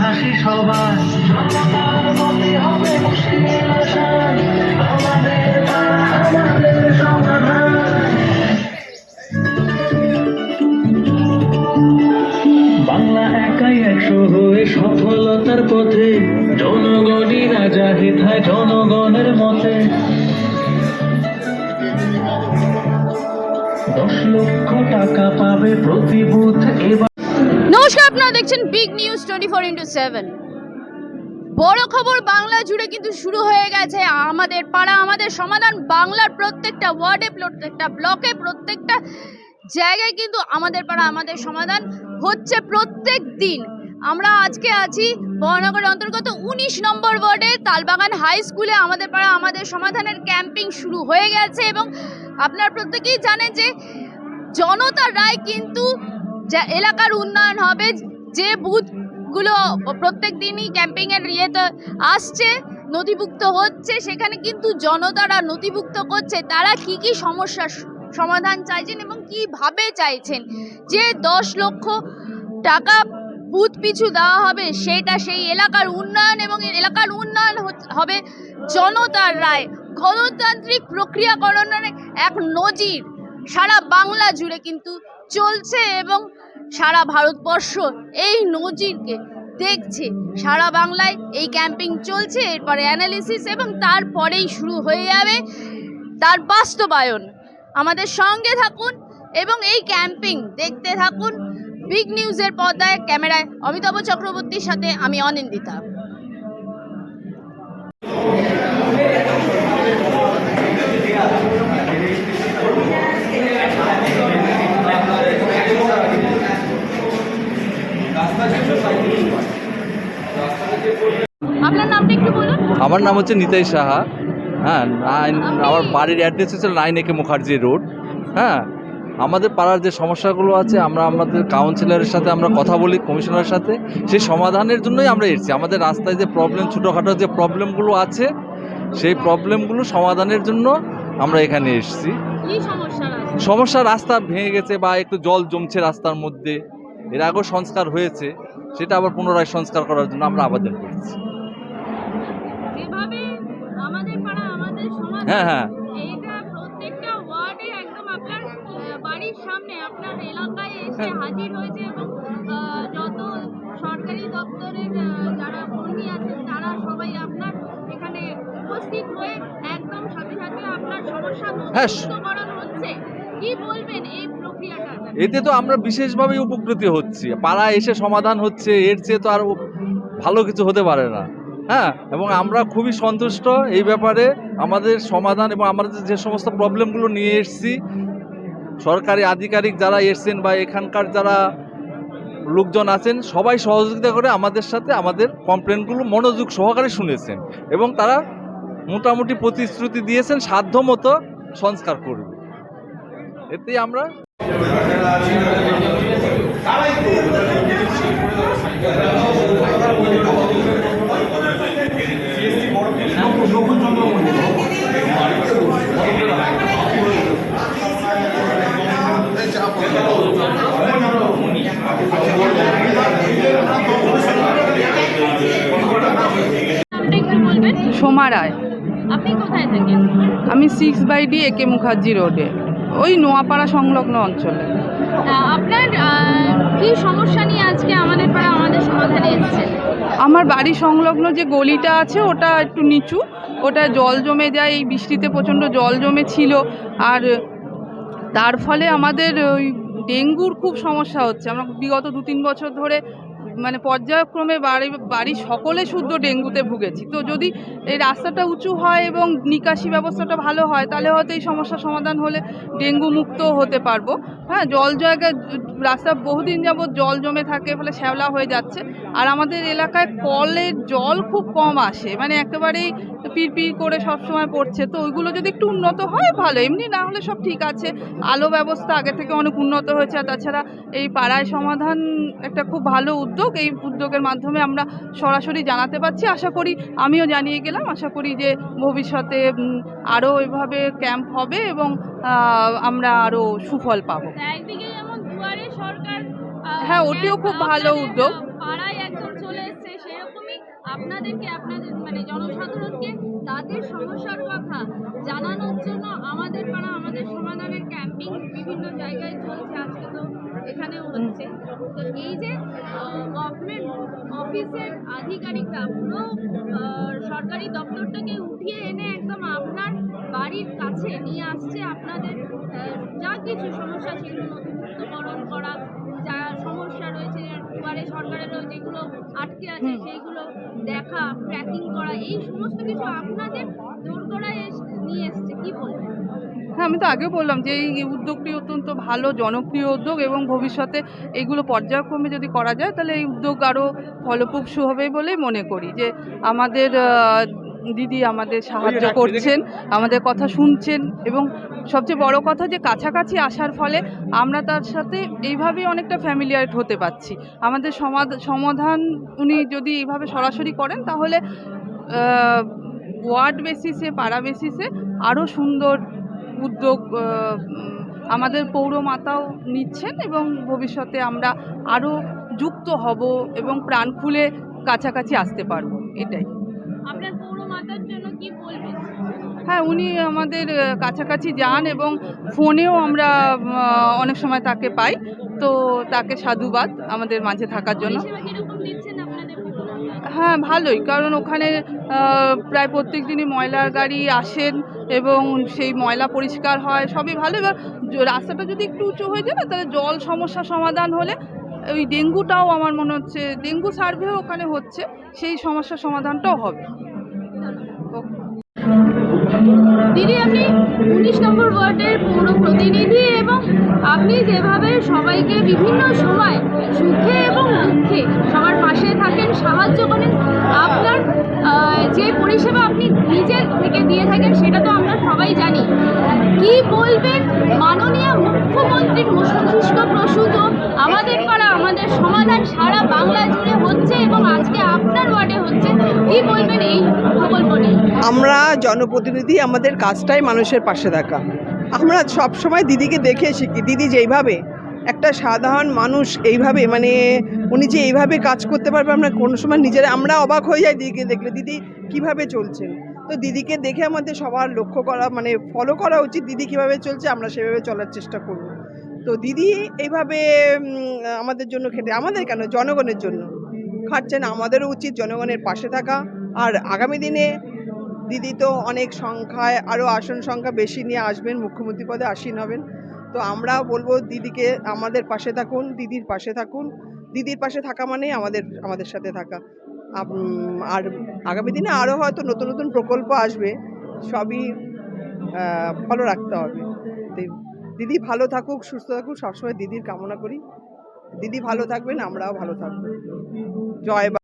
হাসি সবার। বাংলা একাই একশো হয়ে সফলতার পথে। জনগণই রাজা হেথায় জনগণের মতে। নমস্কার, আপনারা দেখছেন big news twenty four into seven বড় খবর, বাংলা জুড়ে কিন্তু শুরু হয়ে গেছে। আমাদের পাড়া, আমাদের সমাধান, বাংলার প্রত্যেকটা ওয়ার্ডে প্রত্যেকটা ব্লকে প্রত্যেকটা জায়গায় কিন্তু আমাদের পাড়া, আমাদের সমাধান হচ্ছে প্রত্যেক দিন। আমরা আজকে আছি বহনগরের অন্তর্গত উনিশ নম্বর ওয়ার্ডে তালবাগান হাই স্কুলে আমাদের পাড়া আমাদের সমাধানের ক্যাম্পিং শুরু হয়ে গেছে এবং আপনার প্রত্যেকেই জানেন যে জনতার রায় কিন্তু যা এলাকার উন্নয়ন হবে, যে বুথগুলো প্রত্যেক দিনই ক্যাম্পিংয়ের ইয়েতে আসছে, নথিভুক্ত হচ্ছে, সেখানে কিন্তু জনতারা নথিভুক্ত করছে, তারা কি কি সমস্যার সমাধান চাইছেন এবং কীভাবে চাইছেন? যে দশ লক্ষ টাকা বুথ পিছু দেওয়া হবে, সেটা সেই এলাকার উন্নয়ন এবং এলাকার উন্নয়ন হবে জনতার রায়। গণতান্ত্রিক প্রক্রিয়াকরণের এক নজির সারা বাংলা জুড়ে কিন্তু চলছে এবং সারা ভারতবর্ষ এই নজিরকে দেখছে। সারা বাংলায় এই ক্যাম্পিং চলছে, এরপরে অ্যানালিসিস এবং তারপরেই শুরু হয়ে যাবে তার বাস্তবায়ন। আমাদের সঙ্গে থাকুন এবং এই ক্যাম্পিং দেখতে থাকুন। বিগ নিউজের পর্দায় ক্যামেরায় অমিতাভ চক্রবর্তীর সাথে আমি অনিন্দিতা। আপনার নামটা একটু বলুন। আমার নাম হচ্ছে নিতাই সাহা। হ্যাঁ নাইন আমার বাড়ির অ্যাড্রেস হচ্ছে নাইন একে মুখার্জি রোড। হ্যাঁ আমাদের পাড়ার যে সমস্যাগুলো আছে আমরা আমাদের কাউন্সিলরের সাথে আমরা কথা বলি কমিশনারের সাথে সেই সমাধানের জন্যই আমরা এসেছি। আমাদের রাস্তায় যে প্রবলেম ছোটোখাটো যে প্রবলেমগুলো আছে সেই প্রবলেমগুলো সমাধানের জন্য আমরা এখানে এসেছি। সমস্যা রাস্তা? ভেঙে গেছে বা একটু জল জমছে রাস্তার মধ্যে এর আগেও সংস্কার হয়েছে সেটা আবার পুনরায় সংস্কার করার জন্য আমরা আবেদন করছি। হ্যাঁ হ্যাঁ। এসে হ্যাঁ। হাজির হয়েছে এবং যত সরকারি দপ্তরের যারা কর্মী আছেন তারা সবাই আপনার এখানে উপস্থিত হয়ে একদম সাথে সাথে আপনার সমস্যা হ্যাঁ। মুক্তকরণ হচ্ছে কি বলবেন এই প্রক্রিয়াটা এতে তো আমরা বিশেষভাবে উপকৃত হচ্ছি পাড়া এসে সমাধান হচ্ছে এর চেয়ে তো আর ভালো কিছু হতে পারে না হ্যাঁ এবং আমরা খুবই সন্তুষ্ট এই ব্যাপারে আমাদের সমাধান এবং আমাদের যে সমস্ত প্রবলেমগুলো নিয়ে এসেছি সরকারি আধিকারিক যারা এসছেন বা এখানকার যারা লোকজন আছেন, সবাই সহযোগিতা করে আমাদের সাথে আমাদের কমপ্লেনগুলো মনোযোগ সহকারে শুনেছেন এবং তারা মোটামুটি প্রতিশ্রুতি দিয়েছেন সাধ্য মতো সংস্কার করবে। এতেই আমরা আপনি একটু বলবেন রায় আপনি কোথায় থাকেন? আমি সিক্স বাই ডি একে মুখার্জি রোডে ওই নোয়াপাড়া সংলগ্ন অঞ্চলে। আপনার কি সমস্যা নিয়ে আজকে আমাদের পাড়া আমাদের সমাধানে এসেছেন? আমার বাড়ি সংলগ্ন যে গলিটা আছে ওটা একটু নিচু। ওটা জল জমে যায় এই বৃষ্টিতে প্রচণ্ড জল জমে ছিল আর তার ফলে আমাদের ওই ডেঙ্গুর খুব সমস্যা হচ্ছে। আমরা বিগত দু তিন বছর ধরে মানে পর্যায়ক্রমে বাড়ি বাড়ি সকলে শুদ্ধ ডেঙ্গুতে ভুগেছি। তো যদি এই রাস্তাটা উঁচু হয় এবং নিকাশি ব্যবস্থাটা ভালো হয়, তাহলে হয়তো এই সমস্যার সমাধান হলে ডেঙ্গু মুক্ত হতে পারব। হ্যাঁ জল জায়গায় রাস্তা বহুদিন যাবৎ জল জমে থাকে, ফলে শ্যাওলা হয়ে যাচ্ছে। আর আমাদের এলাকায় কলের জল খুব কম আসে মানে একেবারেই পিড় করে সব সময় পড়ছে। তো ওইগুলো যদি একটু উন্নত হয়, ভালো। এমনি না হলে সব ঠিক আছে। আলো ব্যবস্থা আগে থেকে অনেক উন্নত হয়েছে, আর তাছাড়া এই পাড়ায় সমাধান একটা খুব ভালো উদ্যোগ। উদ্যোগ এই উদ্যোগের মাধ্যমে আমরা সরাসরি জানাতে পারছি। আশা করি আমিও জানিয়ে গেলাম। আশা করি যে ভবিষ্যতে আরও এভাবে ক্যাম্প হবে এবং আমরা আরও সুফল পাবো। হ্যাঁ, ওটিও খুব ভালো উদ্যোগ। আপনাদেরকে আপনাদের মানে জনসাধারণকে তাদের সমস্যার কথা জানানোর জন্য আমাদের পাড়া আমাদের সমাধানের ক্যাম্পিং বিভিন্ন জায়গায় চলছে আজকে তো এখানেও হচ্ছে। তো এই যে অফিসের আধিকারিকরা পুরো সরকারি দপ্তরটাকে উঠিয়ে এনে একদম আপনার বাড়ির কাছে নিয়ে আসছে আপনাদের যা কিছু সমস্যা সেগুলো নথিভুক্তকরণ করা যা সমস্যা রয়েছে দুয়ারে সরকারেরও যেগুলো আটকে আছে সেইগুলো দেখা ট্র্যাকিং করা এই সমস্ত কিছু আপনাদের দোরগোড়ায় এস- নিয়ে এসছে কি বলবেন? হ্যাঁ আমি তো আগে বললাম যে এই উদ্যোগটি অত্যন্ত ভালো জনপ্রিয় উদ্যোগ এবং ভবিষ্যতে এগুলো পর্যায়ক্রমে যদি করা যায় তাহলে এই উদ্যোগ আরও ফলপ্রসূ হবে বলেই মনে করি। যে আমাদের দিদি আমাদের সাহায্য করছেন আমাদের কথা শুনছেন এবং সবচেয়ে বড় কথা যে কাছাকাছি আসার ফলে আমরা তার সাথে এইভাবেই অনেকটা ফ্যামিলিয়ার হতে পারছি। আমাদের সমাধ- সমাধান উনি যদি এইভাবে সরাসরি করেন তাহলে ওয়ার্ড বেসিসে পাড়া বেসিসে আরও সুন্দর উদ্যোগ আমাদের পৌরমাতাও নিচ্ছেন এবং ভবিষ্যতে আমরা আরও যুক্ত হব এবং প্রাণ খুলে কাছাকাছি আসতে পারব এটাই। আপনার পৌরমাতার জন্য কি বলবেন? হ্যাঁ উনি আমাদের কাছাকাছি যান এবং ফোনেও আমরা অনেক সময় তাকে পাই। তো তাকে সাধুবাদ আমাদের মাঝে থাকার জন্য। হ্যাঁ ভালোই। কারণ ওখানে প্রায় প্রত্যেক দিনই ময়লার গাড়ি আসেন এবং সেই ময়লা পরিষ্কার হয়, সবই ভালো। এবার রাস্তাটা যদি একটু উঁচু হয়ে যায় না, তাহলে জল সমস্যা সমাধান হলে ওই ডেঙ্গুটাও আমার মনে হচ্ছে, ডেঙ্গু সার্ভেও ওখানে হচ্ছে, সেই সমস্যার সমাধানটাও হবে। দিদি, আপনি উনিশ নম্বর ওয়ার্ডের পৌর প্রতিনিধি এবং আপনি যেভাবে সবাইকে বিভিন্ন সময় সমাধান সারা বাংলা জুড়ে হচ্ছে এবং আজকে আপনার ওয়ার্ডে হচ্ছে। কি বলবেন এই প্রকল্প নিয়ে? আমরা জনপ্রতিনিধি, আমাদের কাজটাই মানুষের পাশে থাকা। আমরা সব সময় দিদিকে দেখে শিখি, দিদি যেইভাবে একটা সাধারণ মানুষ এইভাবে মানে উনি যে এইভাবে কাজ করতে পারবে, আমরা কোনো সময় নিজেরা, আমরা অবাক হয়ে যাই দিদিকে দেখলে, দিদি, কীভাবে চলছেন তো দিদিকে দেখে আমাদের সবার লক্ষ্য করা মানে ফলো করা উচিত, দিদি কীভাবে চলছে? আমরা সেভাবে চলার চেষ্টা করব। তো দিদি এইভাবে আমাদের জন্য খেটে, আমাদের কেন? জনগণের জন্য। খাটছেন আমাদেরও উচিত জনগণের পাশে থাকা। আর আগামী দিনে দিদি তো অনেক সংখ্যায়, আরও আসন সংখ্যা বেশি নিয়ে আসবেন, মুখ্যমন্ত্রী পদে আসীন হবেন। তো আমরা বলব দিদিকে আমাদের পাশে থাকুন, দিদির পাশে থাকুন। দিদির পাশে থাকা মানে আমাদের আমাদের সাথে থাকা। আর আগামী দিনে আরও হয়তো নতুন নতুন প্রকল্প আসবে, সবই ফলো রাখতে হবে। দিদি ভালো থাকুক, সুস্থ থাকুক, সবসময় দিদির কামনা করি। দিদি ভালো থাকবেন, আমরাও ভালো থাকব। জয়